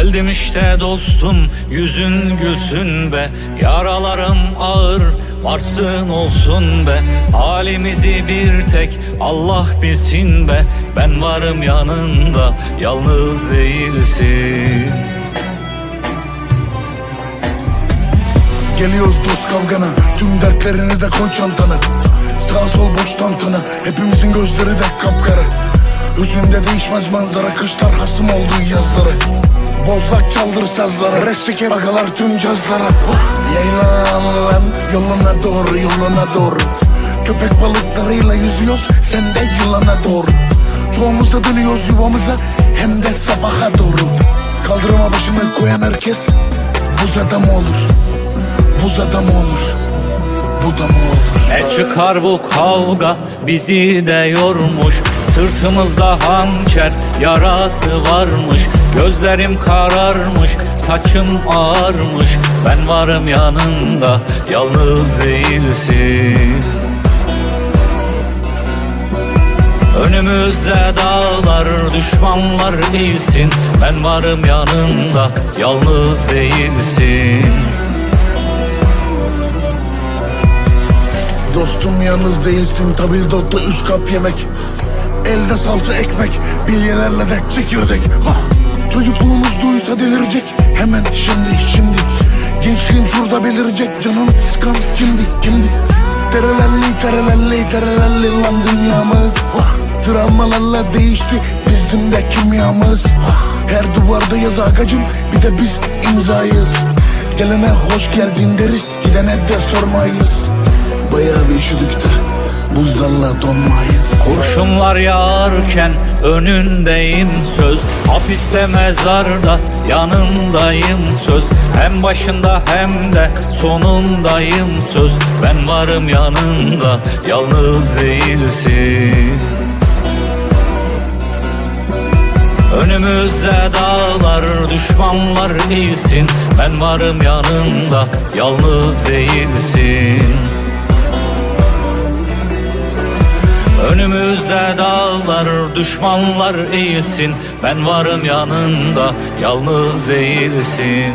Geldim işte dostum yüzün gülsün be. Yaralarım ağır varsın olsun be. Halimizi bir tek Allah bilsin be. Ben varım yanında yalnız değilsin. Geliyoruz dost kavgana Tüm dertlerini de koy çantana. Sağ sol boş tantana Hepimizin gözleri de kapkara. Hüzünde değişmez manzara Kışlar hasım olduğu yazları Bozlak çaldır sazlara Res çeker agalar tüm cazlara. Yaylan yoluna doğru yoluna doğru. Köpek balıklarıyla yüzüyoruz Sen de yılana doğru. Çoğumuz da dönüyoruz yuvamıza Hem de sabaha doğru. Kaldırıma başını koyan herkes Buz adam olur. Buz adam olur. Bu da mı olur? Ne çıkar bu kavga bizi de yormuş. Sırtımızda hançer yarası varmış Gözlerim kararmış saçım ağarmış. Ben varım yanında yalnız değilsin. Önümüzde dağlar düşmanlar değilsin. Ben varım yanında yalnız değilsin. Dostum yalnız değilsin. Tabildotta üç kap yemek. Elde salça ekmek. Bilyelerle de çekirdek. Ha. Çocukluğumuz duysa delirecek. Hemen şimdi şimdi. Gençliğim şurada belirecek Canım. Kıskan kimdi kimdi Terelelli terelelli terelelli lan dünyamız. Ha. Travmalarla değişti bizim de kimyamız. Ha. Her duvarda yazı akacım Bir de biz imzayız. Gelene hoş geldin deriz Gidene de sormayız. Bayağı bir üşüdük de Buzlarla donmayız Kurşunlar yağarken önündeyim söz. Hapiste mezarda yanındayım söz. Hem başında hem de sonundayım söz. Ben varım yanında yalnız değilsin. Önümüzde dağlar düşmanlar değilsin. Ben varım yanında yalnız değilsin dağlar düşmanlar değilsin Ben varım yanında yalnız değilsin